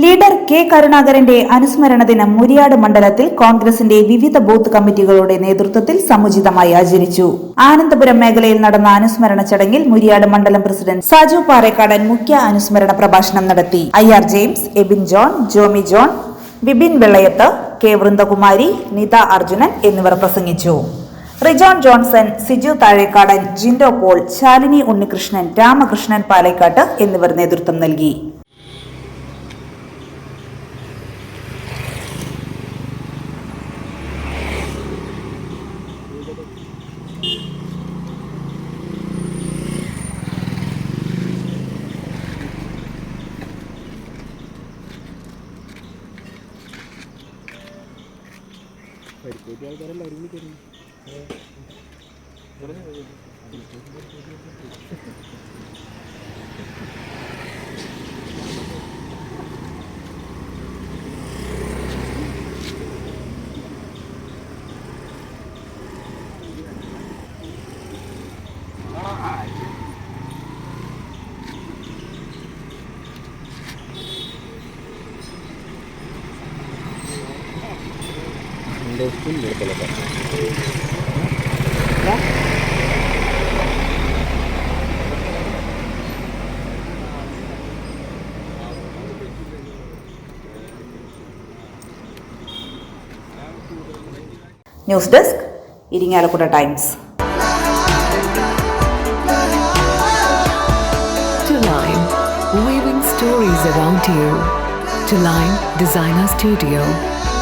Leader K കരുണാകരന്റെ അനുസ്മരണ ദിനം മുരിയാട് മണ്ഡലത്തിൽ കോൺഗ്രസിന്റെ വിവിധ ബൂത്ത് കമ്മിറ്റികളുടെ നേതൃത്വത്തിൽ സമുചിതമായി ആചരിച്ചു. ആനന്ദപുരം മേഖലയിൽ നടന്ന അനുസ്മരണ ചടങ്ങിൽ മുരിയാട് മണ്ഡലം പ്രസിഡന്റ് സാജു പാറേക്കാടൻ മുഖ്യ അനുസ്മരണ പ്രഭാഷണം നടത്തി. I R James Ebin John Jomi John Bibin Vellayath K Vrindakumari Nitha Arjunan എന്നിവർ പ്രസംഗിച്ചു. റിജോൺ ജോൺസൺ സിജു താഴേക്കാടൻ ജിൻഡോ പോൾ ശാലിനി ഉണ്ണികൃഷ്ണൻ രാമകൃഷ്ണൻ പാലക്കാട്ട് എന്നിവർ നേതൃത്വം നൽകി. പരിക്കേറ്റ ആൾക്കാരെല്ലാവരും വിളിക്കുന്നു news desk Irinjalakuda times stories around you. To Line Designer Studio,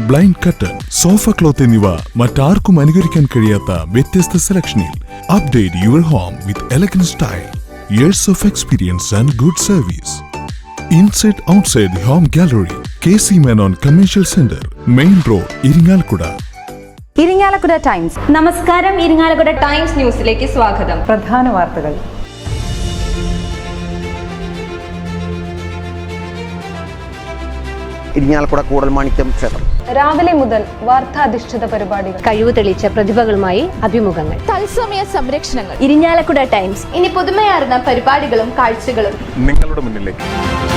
blind cotton sofa cloth എന്നിവ മറ്റാർക്കും അനുകരിക്കാൻ കഴിയാത്ത വ്യത്യസ്ത സെലക്ഷനിൽ update your home with elegant style years of experience and good service inside outside home gallery K C Menon commercial centre main road Irinjalakuda Irinjalakuda times നമസ്കാരം Irinjalakuda times ന്യൂസിലേക്ക് സ്വാഗതം. പ്രധാന വാർത്തകൾ. ഇരിങ്ങാലക്കുട കൂടൽമാണിക്യം ക്ഷേത്രം. രാവിലെ മുതൽ വാർത്താധിഷ്ഠിത പരിപാടികൾ. കഴിവ് തെളിയിച്ച പ്രതിഭകളുമായി അഭിമുഖങ്ങൾ. തത്സമയ സംരക്ഷണങ്ങൾ. ഇരിഞ്ഞാലക്കുട ടൈംസ്. ഇനി പുതുമയാർന്ന പരിപാടികളും കാഴ്ചകളും. നിങ്ങളുടെ മുന്നിലേക്ക്.